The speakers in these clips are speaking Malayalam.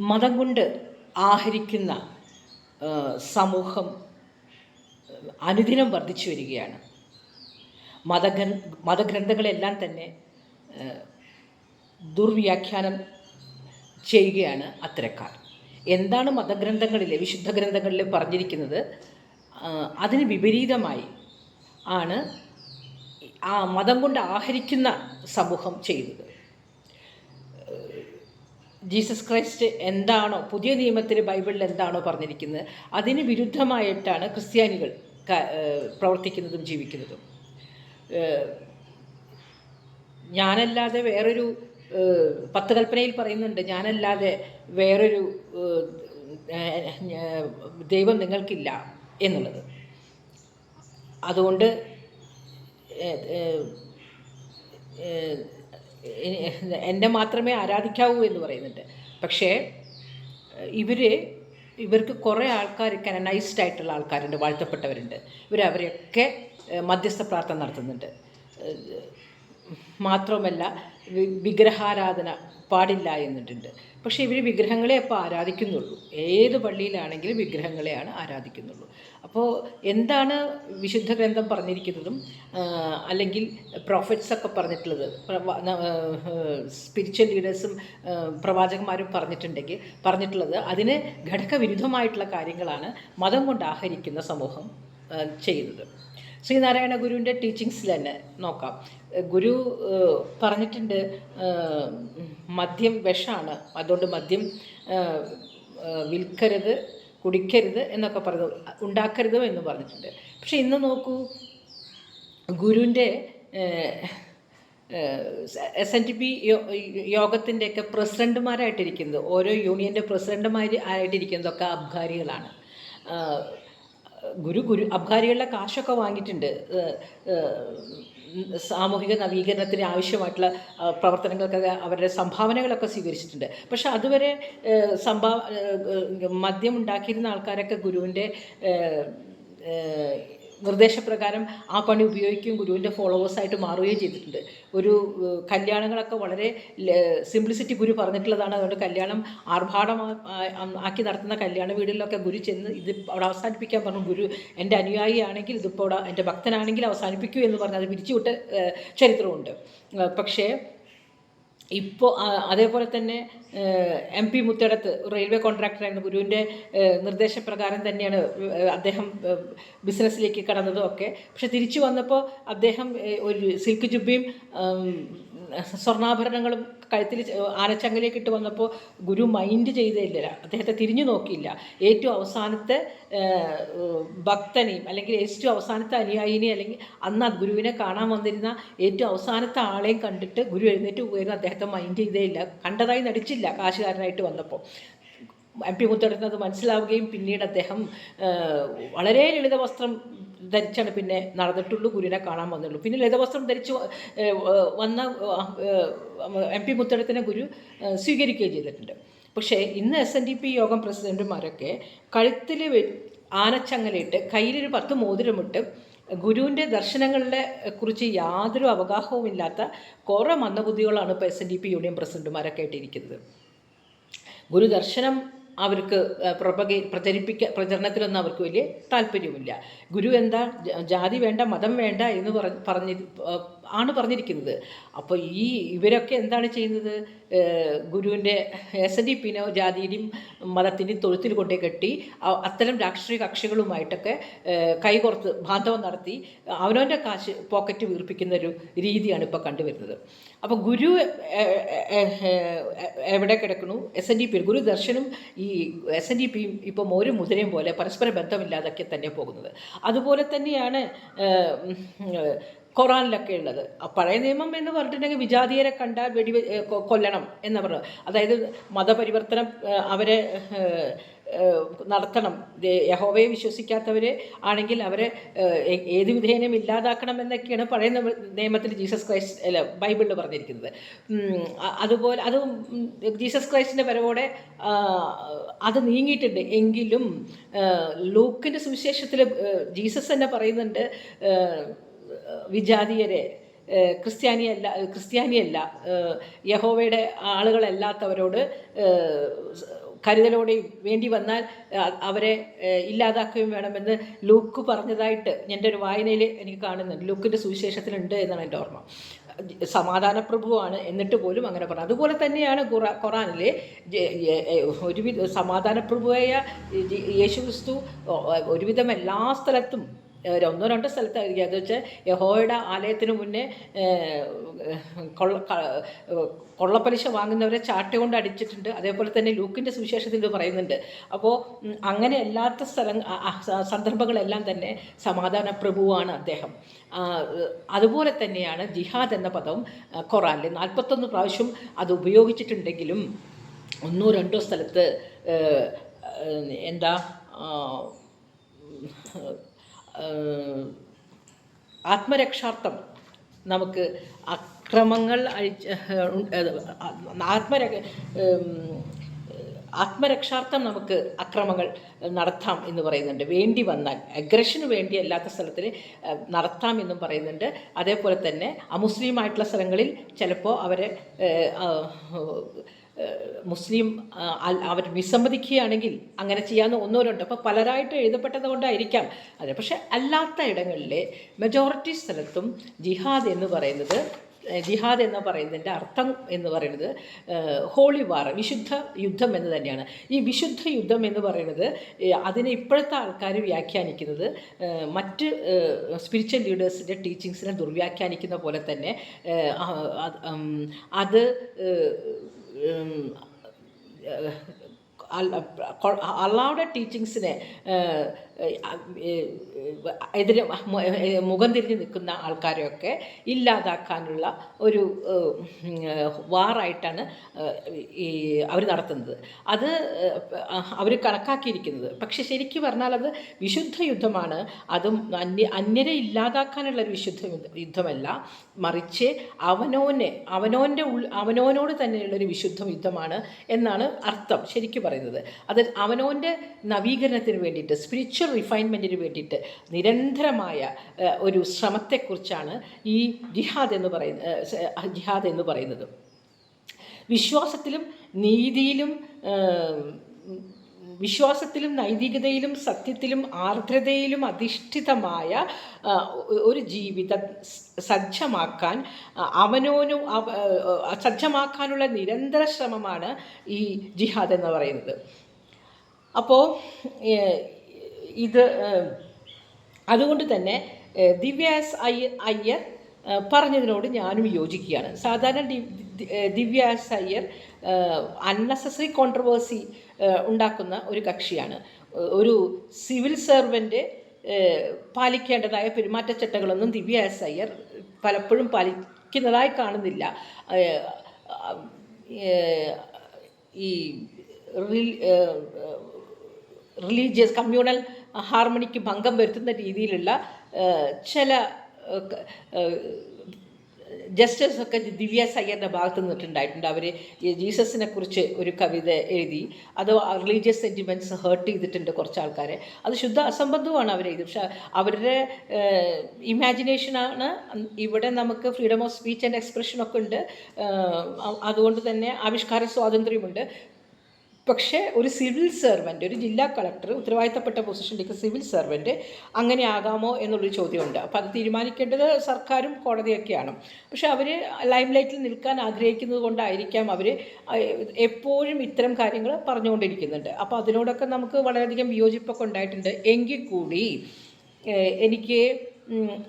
മതം കൊണ്ട് ആഹരിക്കുന്ന സമൂഹം അനുദിനം വർദ്ധിച്ചു വരികയാണ്. മതഗ്രന്ഥ മതഗ്രന്ഥങ്ങളെല്ലാം തന്നെ ദുർവ്യാഖ്യാനം ചെയ്യുകയാണ് അത്തരക്കാർ. എന്താണ് മതഗ്രന്ഥങ്ങളിൽ വിശുദ്ധ ഗ്രന്ഥങ്ങളിൽ പറഞ്ഞിരിക്കുന്നത്? അതിന് വിപരീതമായി ആണ് ആ മതം കൊണ്ട് ആഹരിക്കുന്ന സമൂഹം ചെയ്യുന്നത്. ജീസസ് ക്രൈസ്റ്റ് എന്താണോ പുതിയ നിയമത്തിൽ ബൈബിളിൽ എന്താണോ പറഞ്ഞിരിക്കുന്നത് അതിന് വിരുദ്ധമായിട്ടാണ് ക്രിസ്ത്യാനികൾ പ്രവർത്തിക്കുന്നതും ജീവിക്കുന്നതും. ഞാനല്ലാതെ വേറൊരു പത്ത് കൽപ്പനയിൽ പറയുന്നുണ്ട് ഞാനല്ലാതെ വേറൊരു ദൈവം നിങ്ങൾക്കില്ല എന്നുള്ളത്. അതുകൊണ്ട് എന്നെ മാത്രമേ ആരാധിക്കാവൂ എന്ന് പറയുന്നുണ്ട്. പക്ഷേ ഇവർ ഇവർക്ക് കുറേ ആൾക്കാർ കനനൈസ്ഡ് ആയിട്ടുള്ള ആൾക്കാരുണ്ട് വാഴ്ത്തപ്പെട്ടവരുണ്ട്. ഇവർ അവരെയൊക്കെ മധ്യസ്ഥ പ്രാർത്ഥന നടത്തുന്നുണ്ട്. മാത്രമല്ല വിഗ്രഹാരാധന പാടില്ല എന്നിട്ടുണ്ട് പക്ഷേ ഇവർ വിഗ്രഹങ്ങളെ അപ്പോൾ ആരാധിക്കുന്നുള്ളൂ. ഏത് പള്ളിയിലാണെങ്കിലും വിഗ്രഹങ്ങളെയാണ് ആരാധിക്കുന്നുള്ളൂ. അപ്പോൾ എന്താണ് വിശുദ്ധ ഗ്രന്ഥം പറഞ്ഞിരിക്കുന്നതും അല്ലെങ്കിൽ പ്രോഫിറ്റ്സ് ഒക്കെ പറഞ്ഞിട്ടുള്ളത് സ്പിരിച്വൽ ലീഡേഴ്സും പ്രവാചകന്മാരും പറഞ്ഞിട്ടുണ്ടെങ്കിൽ പറഞ്ഞിട്ടുള്ളത് അതിന് ഘടകവിരുദ്ധമായിട്ടുള്ള കാര്യങ്ങളാണ് മതം കൊണ്ട് ആഹരിക്കുന്ന സമൂഹം ചെയ്യുന്നത്. ശ്രീനാരായണ ഗുരുവിന്റെ ടീച്ചിങ്സിൽ തന്നെ നോക്കാം. ഗുരു പറഞ്ഞിട്ടുണ്ട് മദ്യം വിഷമാണ് അതുകൊണ്ട് മദ്യം വിൽക്കരുത് കുടിക്കരുത് എന്നൊക്കെ പറഞ്ഞു ഉണ്ടാക്കരുത് എന്ന് പറഞ്ഞിട്ടുണ്ട്. പക്ഷെ ഇന്ന് നോക്കൂ ഗുരുവിന്റെ എസ് എൻ ടി പി യോഗത്തിന്റെയൊക്കെ പ്രസിഡന്റുമാരായിട്ടിരിക്കുന്നത് ഓരോ യൂണിയന്റെ പ്രസിഡന്റുമാർ ആയിട്ടിരിക്കുന്നതൊക്കെ അബ്കാരികളാണ്. ഏഹ്, ഗുരു ഗുരു അബ്കാരികളുടെ കാശൊക്കെ വാങ്ങിയിട്ടുണ്ട്. സാമൂഹിക നവീകരണത്തിന് ആവശ്യമായിട്ടുള്ള പ്രവർത്തനങ്ങൾക്കൊക്കെ അവരുടെ സംഭാവനകളൊക്കെ സ്വീകരിച്ചിട്ടുണ്ട്. പക്ഷെ അതുവരെ സംഭാവ മദ്യം ഉണ്ടാക്കിയിരുന്ന ആൾക്കാരൊക്കെ ഗുരുവിന്റെ നിർദ്ദേശപ്രകാരം ആ പണി ഉപയോഗിക്കുകയും ഗുരുവിന്റെ ഫോളോവേഴ്സായിട്ട് മാറുകയും ചെയ്തിട്ടുണ്ട്. ഒരു കല്യാണങ്ങളൊക്കെ വളരെ സിംപ്ലിസിറ്റി ഗുരു പറഞ്ഞിട്ടുള്ളതാണ്. അതുകൊണ്ട് കല്യാണം ആർഭാടം ആക്കി നടത്തുന്ന കല്യാണ വീടുകളിലൊക്കെ ഗുരു ചെന്ന് ഇത് അവിടെ അവസാനിപ്പിക്കാൻ പറഞ്ഞു. ഗുരു എന്റെ അനുയായിയാണെങ്കിൽ ഇതിപ്പോൾ അവിടെ എന്റെ ഭക്തനാണെങ്കിൽ അവസാനിപ്പിക്കൂ എന്ന് പറഞ്ഞ് അത് പിരിച്ചുവിട്ട ചരിത്രമുണ്ട്. പക്ഷേ ഇപ്പോൾ അതേപോലെ തന്നെ എം പി മുത്തടത്ത് റെയിൽവേ കോൺട്രാക്ടറായിരുന്നു ഗുരുവിന്റെ നിർദ്ദേശപ്രകാരം തന്നെയാണ് അദ്ദേഹം ബിസിനസ്സിലേക്ക് കടന്നതും ഒക്കെ. പക്ഷെ തിരിച്ചു വന്നപ്പോൾ അദ്ദേഹം ഒരു സിൽക്ക് ജുബ്ബിയും സ്വർണാഭരണങ്ങളും കഴുത്തിൽ ആനച്ചങ്ങലേക്ക് ഇട്ട് വന്നപ്പോൾ ഗുരു മൈൻഡ് ചെയ്തില്ല അദ്ദേഹത്തെ തിരിഞ്ഞു നോക്കിയില്ല. ഏറ്റവും അവസാനത്തെ ഭക്തനെയും അല്ലെങ്കിൽ ഏറ്റവും അവസാനത്തെ അനുയായിനെയും അല്ലെങ്കിൽ അന്ന് ഗുരുവിനെ കാണാൻ വന്നിരുന്ന ഏറ്റവും അവസാനത്തെ ആളെയും കണ്ടിട്ട് ഗുരു എഴുന്നേറ്റ് പോയിരുന്നു. അദ്ദേഹത്തെ മൈൻഡ് ചെയ്തേ ഇല്ല കണ്ടതായി നടിച്ചില്ല. കാശുകാരനായിട്ട് വന്നപ്പോൾ അത് മനസ്സിലാവുകയും പിന്നീട് അദ്ദേഹം വളരെ ലളിത വസ്ത്രം ധരിച്ചാണ് പിന്നെ നടന്നിട്ടുള്ളൂ ഗുരുവിനെ കാണാൻ വന്നുള്ളൂ പിന്നെ ലളിത വസ്ത്രം ധരിച്ച് വന്ന എം പി മുത്തടത്തിനെ ഗുരു സ്വീകരിക്കുകയും ചെയ്തിട്ടുണ്ട്. പക്ഷേ ഇന്ന് എസ് എൻ ഡി പി യോഗം പ്രസിഡന്റുമാരൊക്കെ കഴുത്തിൽ ആനച്ചങ്ങലയിട്ട് കയ്യിലൊരു പത്ത് മോതിരമിട്ട് ഗുരുവിന്റെ ദർശനങ്ങളെ കുറിച്ച് യാതൊരു അവഗാഹവും ഇല്ലാത്ത കുറേ മന്ദബുദ്ധികളാണ് ഇപ്പോൾ S N D P union പ്രസിഡന്റുമാരൊക്കെ ആയിട്ടിരിക്കുന്നത്. ഗുരുദർശനം അവർക്ക് പ്രപകെ പ്രചരിപ്പിക്ക പ്രചരണത്തിലൊന്നും അവർക്ക് വലിയ താല്പര്യമില്ല ഗുരു എന്താ? ജാതി വേണ്ട മതം വേണ്ട എന്ന് പറഞ്ഞ് പറഞ്ഞ് ആണ് പറഞ്ഞിരിക്കുന്നത്. അപ്പോൾ ഈ ഇവരൊക്കെ എന്താണ് ചെയ്യുന്നത്? ഗുരുവിന്റെ എസ് എൻ ഡി പിന്നെ ജാതിയുടെയും മതത്തിന്റെയും തൊഴുത്തിൽ കൊണ്ടേ കെട്ടി അത്തരം രാഷ്ട്രീയ കക്ഷികളുമായിട്ടൊക്കെ കൈകോർത്ത് ബാന്ധവം നടത്തി അവനവന്റെ കാശ് പോക്കറ്റ് വീർപ്പിക്കുന്ന ഒരു രീതിയാണ് ഇപ്പോൾ കണ്ടുവരുന്നത്. അപ്പോൾ ഗുരു എവിടെ കിടക്കുന്നു എസ് എൻ ഡി പി ഗുരു ദർശനും ഈ എസ് എൻ ഡി പിയും ഇപ്പോൾ ഒരു മുതിരയും പോലെ പരസ്പര ബന്ധമില്ലാതൊക്കെ തന്നെ പോകുന്നത്. അതുപോലെ തന്നെയാണ് ഖുറാനിലൊക്കെ ഉള്ളത്. പഴയ നിയമം എന്ന് പറഞ്ഞിട്ടുണ്ടെങ്കിൽ വിജാതീയരെ കണ്ടാൽ വെടി കൊല്ലണം എന്ന് പറഞ്ഞു. അതായത് മതപരിവർത്തനം അവരെ നടത്തണം. യഹോവയെ വിശ്വസിക്കാത്തവരെ ആണെങ്കിൽ അവരെ ഏത് വിധേനയും ഇല്ലാതാക്കണം എന്നൊക്കെയാണ് പഴയ നിയമ- നിയമത്തിൽ ജീസസ് ക്രൈസ്റ്റ് അല്ല ബൈബിളിൽ പറഞ്ഞിരിക്കുന്നത്. അതുപോലെ അത് ജീസസ് ക്രൈസ്റ്റിന്റെ വരവോടെ അത് നീങ്ങിയിട്ടുണ്ട്. എങ്കിലും ലൂക്കിന്റെ സുവിശേഷത്തിൽ ജീസസ് തന്നെ പറയുന്നുണ്ട് വിജാതീയരെ ക്രിസ്ത്യാനിയല്ല ക്രിസ്ത്യാനിയല്ല യഹോവയുടെ ആളുകളല്ലാത്തവരോട് കരുതലോടെ വേണ്ടി വന്നാൽ അവരെ ഇല്ലാതാക്കുകയും വേണമെന്ന് ലൂക്ക് പറഞ്ഞതായിട്ട് എന്റെ ഒരു വായനയിൽ എനിക്ക് കാണുന്നുണ്ട്. ലൂക്കിന്റെ സുവിശേഷത്തിലുണ്ട് എന്നാണ് എന്റെ ഓർമ്മ. സമാധാന പ്രഭുവാണ് എന്നിട്ട് പോലും അങ്ങനെ പറഞ്ഞു. അതുപോലെ തന്നെയാണ് ഖുറാ ഖുറാനിലെ ഒരുവിധ സമാധാന പ്രഭുവായ ജെ- യേശു ക്രിസ്തു ഒരുവിധം എല്ലാ സ്ഥലത്തും ഒന്നോ രണ്ടോ സ്ഥലത്തായിരിക്കും. അത് വെച്ചാൽ യഹോയുടെ ആലയത്തിന് മുന്നേ കൊള്ള കൊള്ളപ്പലിശ വാങ്ങുന്നവരെ ചാട്ട കൊണ്ട് അടിച്ചിട്ടുണ്ട്. അതേപോലെ തന്നെ ലൂക്കിന്റെ സുവിശേഷത്തിൽ പറയുന്നുണ്ട്. അപ്പോൾ അങ്ങനെ അല്ലാത്ത സ്ഥലം സന്ദർഭങ്ങളെല്ലാം തന്നെ സമാധാന പ്രഭുവാണ് അദ്ദേഹം. അതുപോലെ തന്നെയാണ് ജിഹാദ് എന്ന പദം ഖുറാനിൽ നാൽപ്പത്തൊന്ന് പ്രാവശ്യം അത് ഉപയോഗിച്ചിട്ടുണ്ടെങ്കിലും ഒന്നോ രണ്ടോ സ്ഥലത്ത് എന്താ ആത്മരക്ഷാർത്ഥം. നമുക്ക് അക്രമങ്ങൾ ആത്മര ആത്മരക്ഷാർത്ഥം നമുക്ക് അക്രമങ്ങൾ നടത്താം എന്ന് പറയുന്നുണ്ട്. വേണ്ടി വന്നാൽ അഗ്രഷന് വേണ്ടി അല്ലാത്ത സ്ഥലത്തിൽ നടത്താം എന്നും പറയുന്നുണ്ട്. അതേപോലെ തന്നെ അമുസ്ലിമായിട്ടുള്ള സ്ഥലങ്ങളിൽ ചിലപ്പോൾ അവരെ മുസ്ലിം അവർ വിസമ്മതിക്കുകയാണെങ്കിൽ അങ്ങനെ ചെയ്യാമെന്ന് ഒന്നോരുണ്ട്. അപ്പോൾ പലരായിട്ട് എഴുതപ്പെട്ടത് കൊണ്ടായിരിക്കാം അതെ. പക്ഷേ അല്ലാത്ത ഇടങ്ങളിലെ മെജോറിറ്റി സ്ഥലത്തും ജിഹാദ് എന്ന് പറയുന്നത് ജിഹാദ് എന്ന് പറയുന്നതിന്റെ അർത്ഥം എന്ന് പറയുന്നത് ഹോളി വാർ വിശുദ്ധ യുദ്ധം എന്ന് തന്നെയാണ്. ഈ വിശുദ്ധ യുദ്ധം എന്ന് പറയുന്നത് അതിനെ ഇപ്പോഴത്തെ ആൾക്കാർ വ്യാഖ്യാനിക്കുന്നത് മറ്റ് സ്പിരിച്വൽ ലീഡേഴ്സിന്റെ ടീച്ചിങ്സിനെ ദുർവ്യാഖ്യാനിക്കുന്ന പോലെ തന്നെ അത്, അള്ളാഹുടെ ടീച്ചിങ്സിനെ എതിരെ മുഖം തിരിഞ്ഞ് നിൽക്കുന്ന ആൾക്കാരെയൊക്കെ ഇല്ലാതാക്കാനുള്ള ഒരു വാറായിട്ടാണ് ഈ അവർ നടത്തുന്നത്. അത് അവർ കണക്കാക്കിയിരിക്കുന്നത്. പക്ഷെ ശരിക്കും പറഞ്ഞാൽ അത് വിശുദ്ധ യുദ്ധമാണ്. അതും അന്യ അന്യരെ ഇല്ലാതാക്കാനുള്ള ഒരു വിശുദ്ധ യുദ്ധമല്ല. മറിച്ച് അവനോനെ അവനോന്റെ ഉൾ അവനോനോട് തന്നെയുള്ള ഒരു വിശുദ്ധ യുദ്ധമാണ് എന്നാണ് അർത്ഥം ശരിക്കും പറയുന്നത്. അത് അവനോന്റെ നവീകരണത്തിന് വേണ്ടിയിട്ട് സ്പിരിച്വൽ റിഫൈൻമെന്റിന് വേണ്ടിയിട്ട് നിരന്തരമായ ഒരു ശ്രമത്തെക്കുറിച്ചാണ് ഈ ജിഹാദ് എന്ന് പറയുന്ന ജിഹാദ് എന്ന് പറയുന്നത്. വിശ്വാസത്തിലും നീതിയിലും വിശ്വാസത്തിലും നൈതികതയിലും സത്യത്തിലും ആർദ്രതയിലും അധിഷ്ഠിതമായ ഒരു ജീവിതം സജ്ജമാക്കാൻ അവനോനും അവ- സജ്ജമാക്കാനുള്ള നിരന്തര ശ്രമമാണ് ഈ ജിഹാദ് എന്ന് പറയുന്നത്. അപ്പോൾ ഇത് അതുകൊണ്ട് തന്നെ ദിവ്യാസ് ദിവ്യ എസ് അയ്യർ പറഞ്ഞതിനോട് ഞാനും യോജിക്കുകയാണ്. സാധാരണ ദിവ്യാസ് അയ്യർ അൺനെസസറി കോൺട്രവേഴ്സി ഉണ്ടാക്കുന്ന ഒരു കക്ഷിയാണ്. ഒരു സിവിൽ സെർവന്റ് പാലിക്കേണ്ടതായ പെരുമാറ്റച്ചട്ടങ്ങളൊന്നും ദിവ്യ എസ് അയ്യർ പലപ്പോഴും പാലിക്കുന്നതായി കാണുന്നില്ല. ഈ റിലീജിയസ് കമ്മ്യൂണൽ ഹാർമണിക്ക് ഭംഗം വരുത്തുന്ന രീതിയിലുള്ള ചില ജസ്റ്റേഴ്സ് ഒക്കെ ദിവ്യ സയ്യറിന്റെ ഭാഗത്ത് നിന്നിട്ടുണ്ടായിട്ടുണ്ട്. അവർ ജീസസിനെ കുറിച്ച് ഒരു കവിത എഴുതി. അത് റിലീജിയസ് സെന്റിമെന്റ്സ് ഹേർട്ട് ചെയ്തിട്ടുണ്ട് കുറച്ച് ആൾക്കാരെ. അത് ശുദ്ധ അസംബന്ധമാണ് അവർ എഴുതി പക്ഷെ അവരുടെ ഇമാജിനേഷനാണ്. ഇവിടെ നമുക്ക് ഫ്രീഡം ഓഫ് സ്പീച്ച് ആൻഡ് എക്സ്പ്രഷനൊക്കെ ഉണ്ട്. അതുകൊണ്ട് തന്നെ ആവിഷ്കാര സ്വാതന്ത്ര്യമുണ്ട്. പക്ഷേ ഒരു സിവിൽ സെർവന്റ് ഒരു ജില്ലാ കളക്ടർ ഉത്തരവാദിത്തപ്പെട്ട പൊസിഷനിലേക്ക് സിവിൽ സെർവന്റ് അങ്ങനെ ആകാമോ എന്നുള്ളൊരു ചോദ്യമുണ്ട്. അപ്പോൾ അത് തീരുമാനിക്കേണ്ടത് സർക്കാരും കോടതിയൊക്കെയാണ്. പക്ഷേ അവർ ലൈംലൈറ്റിൽ നിൽക്കാൻ ആഗ്രഹിക്കുന്നത് കൊണ്ടായിരിക്കാം അവർ എപ്പോഴും ഇത്തരം കാര്യങ്ങൾ പറഞ്ഞുകൊണ്ടിരിക്കുന്നുണ്ട്. അപ്പോൾ അതിനോടൊക്കെ നമുക്ക് വളരെയധികം വിയോജിപ്പൊക്കെ ഉണ്ടായിട്ടുണ്ട്. എങ്കിൽ കൂടി എനിക്ക്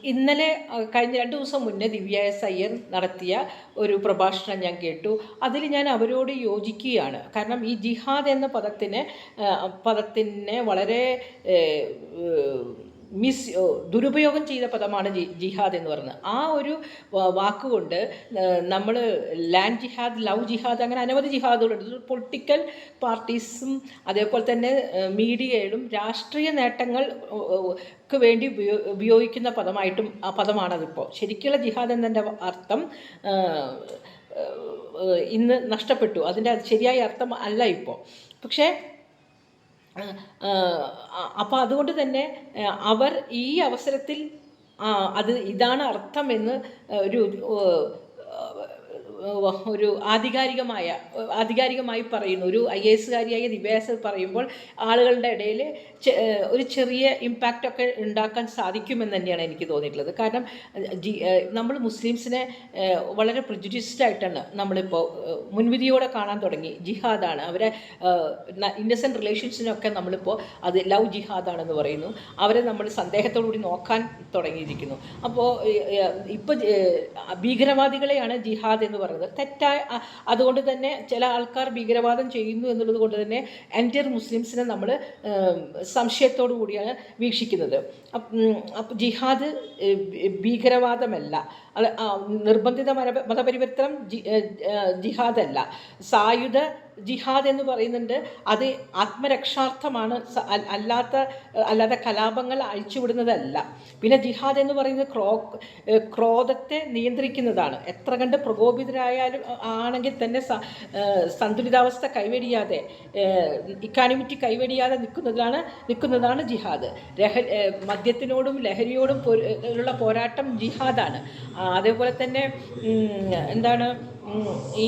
ഇന്നലെ കഴിഞ്ഞ രണ്ട് ദിവസം മുന്നേ ദിവ്യ എസ് അയ്യർ നടത്തിയ ഒരു പ്രഭാഷണം ഞാൻ കേട്ടു. അതിൽ ഞാൻ അവരോട് യോജിക്കുകയാണ്. കാരണം ഈ ജിഹാദ് എന്ന പദത്തിന് പദത്തിനെ വളരെ മിസ് ദുരുപയോഗം ചെയ്ത പദമാണ് ജി ജിഹാദ് എന്ന് പറയുന്നത്. ആ ഒരു വാക്കുകൊണ്ട് നമ്മൾ ലാൻഡ് ജിഹാദ് ലവ് ജിഹാദ് അങ്ങനെ അനവധി ജിഹാദുകളുണ്ട്. പൊളിറ്റിക്കൽ പാർട്ടീസും അതേപോലെ തന്നെ മീഡിയയിലും രാഷ്ട്രീയ നേട്ടങ്ങൾ ക്ക് വേണ്ടി ഉപയോ ഉപയോഗിക്കുന്ന പദമായിട്ടും ആ പദമാണതിപ്പോൾ ശരിക്കുള്ള ജിഹാദ് എന്നതിന്റെ അർത്ഥം ഇന്ന് നഷ്ടപ്പെട്ടു. അതിന്റെ ശരിയായ അർത്ഥം അല്ല ഇപ്പോൾ പക്ഷേ അപ്പോൾ അതുകൊണ്ട് തന്നെ അവർ ഈ അവസരത്തിൽ അത് ഇതാണ് അർത്ഥം എന്ന് ഒരു ഒരു ആധികാരികമായ ആധികാരികമായി പറയുന്നു. ഒരു ഐ എസുകാരിയായ ദിവ്യാസ് പറയുമ്പോൾ ആളുകളുടെ ഇടയിൽ ഒരു ചെറിയ ഇമ്പാക്റ്റ് ഒക്കെ ഉണ്ടാക്കാൻ സാധിക്കുമെന്ന് തന്നെയാണ് എനിക്ക് തോന്നിയിട്ടുള്ളത്. കാരണം നമ്മൾ മുസ്ലിംസിനെ വളരെ പ്രജുഡിസ്ഡായിട്ടാണ് നമ്മളിപ്പോൾ മുൻവിധിയോടെ കാണാൻ തുടങ്ങി. ജിഹാദാണ്. അവരെ ഇന്നസെന്റ് റിലേഷൻസിനൊക്കെ നമ്മളിപ്പോൾ അത് ലവ് ജിഹാദാണെന്ന് പറയുന്നു. അവരെ നമ്മൾ സന്ദേഹത്തോടുകൂടി നോക്കാൻ തുടങ്ങിയിരിക്കുന്നു. അപ്പോൾ ഇപ്പോൾ ഭീകരവാദികളെയാണ് ജിഹാദ് എന്ന് പറയുന്നത്. തെറ്റായ അതുകൊണ്ട് തന്നെ ചില ആൾക്കാർ ഭീകരവാദം ചെയ്യുന്നു എന്നുള്ളത് കൊണ്ട് തന്നെ എന്റെ മുസ്ലിംസിനെ നമ്മൾ സംശയത്തോടു കൂടിയാണ് വീക്ഷിക്കുന്നത്. ജിഹാദ് ഭീകരവാദമല്ല. നിർബന്ധിത മത മതപരിവർത്തനം ജിഹാദല്ല. സായുധ ജിഹാദ് എന്ന് പറയുന്നുണ്ട്. അത് ആത്മരക്ഷാർത്ഥമാണ്. അല്ലാത്ത അല്ലാതെ കലാപങ്ങൾ അഴിച്ചുവിടുന്നതല്ല. പിന്നെ ജിഹാദ് എന്ന് പറയുന്നത് ക്രോ ക്രോധത്തെ നിയന്ത്രിക്കുന്നതാണ്. എത്ര കണ്ട് പ്രകോപിതരായാലും ആണെങ്കിൽ തന്നെ സന്തുലിതാവസ്ഥ കൈവെടിയാതെ ഇക്കാനിമിറ്റി കൈവെടിയാതെ നിൽക്കുന്നതാണ് നിൽക്കുന്നതാണ് ജിഹാദ്. ലഹ മദ്യത്തിനോടും ലഹരിയോടും ഉള്ള പോരാട്ടം ജിഹാദാണ്. അതേപോലെ തന്നെ എന്താണ് ഈ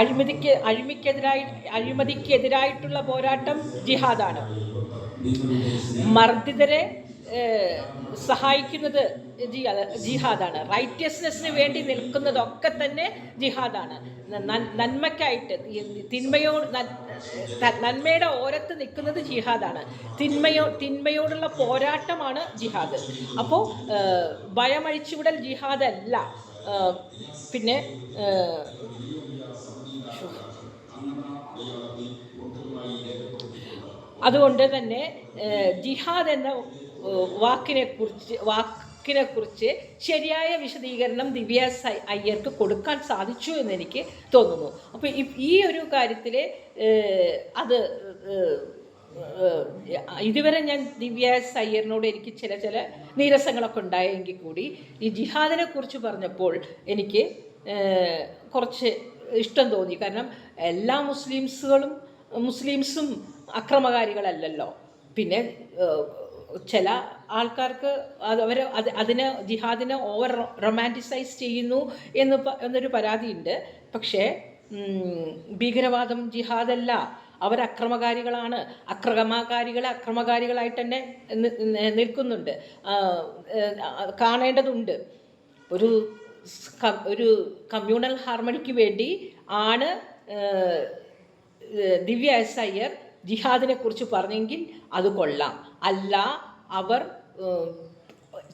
അഴിമതിക്ക് അഴിമതിക്കെതിരായി അഴിമതിക്കെതിരായിട്ടുള്ള പോരാട്ടം ജിഹാദാണ്. മർദ്ദിതരെ സഹായിക്കുന്നത് ജിഹാദ് ജിഹാദാണ്. റൈറ്റിയസ്നെസ്സിന് വേണ്ടി നിൽക്കുന്നതൊക്കെ തന്നെ ജിഹാദാണ്. നന്മയ്ക്കായിട്ട് ഈ തിന്മയോ നന്മയുടെ ഓരത്ത് നിൽക്കുന്നത് ജിഹാദാണ്. തിന്മയോ തിന്മയോടുള്ള പോരാട്ടമാണ് ജിഹാദ്. അപ്പോൾ ഭയമഴിച്ചുവിടൽ ജിഹാദ് അല്ല ഏഹ്, പിന്നെ അതുകൊണ്ട് തന്നെ ജിഹാദ് എന്ന വാക്കിനെ കുറിച്ച് വാക്കിനെ കുറിച്ച് ശരിയായ വിശദീകരണം ദിവ്യ അയ്യർക്ക് കൊടുക്കാൻ സാധിച്ചു എന്ന് എനിക്ക് തോന്നുന്നു. അപ്പോൾ ഈ ഒരു കാര്യത്തിൽ അത് ഇതുവരെ ഞാൻ ദിവ്യ സയ്യറിനോട് എനിക്ക് ചില ചില നീരസങ്ങളൊക്കെ ഉണ്ടായെങ്കിൽ കൂടി ഈ ജിഹാദിനെ കുറിച്ച് പറഞ്ഞപ്പോൾ എനിക്ക് കുറച്ച് ഇഷ്ടം തോന്നി. കാരണം എല്ലാ മുസ്ലിംസുകളും മുസ്ലിംസും അക്രമകാരികളല്ലല്ലോ. പിന്നെ ചില ആൾക്കാർക്ക് അവർ അത് അതിന് ജിഹാദിനെ ഓവർ റൊമാന്റിസൈസ് ചെയ്യുന്നു എന്ന് എന്നൊരു പരാതിയുണ്ട്. പക്ഷേ ഭീകരവാദം ജിഹാദല്ല. അവർ അക്രമകാരികളാണ് അക്രമകാരികളെ അക്രമകാരികളായിട്ട് തന്നെ നിൽക്കുന്നുണ്ട്. കാണേണ്ടതുണ്ട്. ഒരു ഒരു കമ്മ്യൂണൽ ഹാർമണിക്ക് വേണ്ടി ആണ് ദിവ്യ എസ് അയ്യർ ജിഹാദിനെ കുറിച്ച് പറഞ്ഞെങ്കിൽ അത് കൊള്ളാം. അല്ല അവർ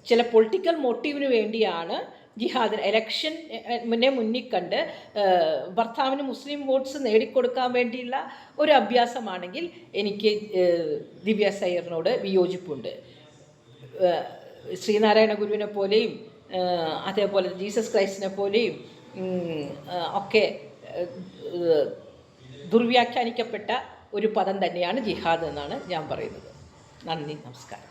ചില പൊളിറ്റിക്കൽ മോട്ടീവിന് വേണ്ടിയാണ് ജിഹാദിന് എലക്ഷൻ മുന്നേ മുന്നിക്കണ്ട് ഭർത്താവിന് മുസ്ലിം വോട്ട്സ് നേടിക്കൊടുക്കാൻ വേണ്ടിയുള്ള ഒരു അഭ്യാസമാണെങ്കിൽ എനിക്ക് ദിവ്യ സയ്യറിനോട് വിയോജിപ്പുണ്ട്. ശ്രീനാരായണ ഗുരുവിനെ പോലെയും അതേപോലെ ജീസസ് ക്രൈസ്റ്റിനെ പോലെയും ഒക്കെ ദുർവ്യാഖ്യാനിക്കപ്പെട്ട ഒരു പദം തന്നെയാണ് ജിഹാദ് എന്നാണ് ഞാൻ പറയുന്നത്. നന്ദി നമസ്കാരം.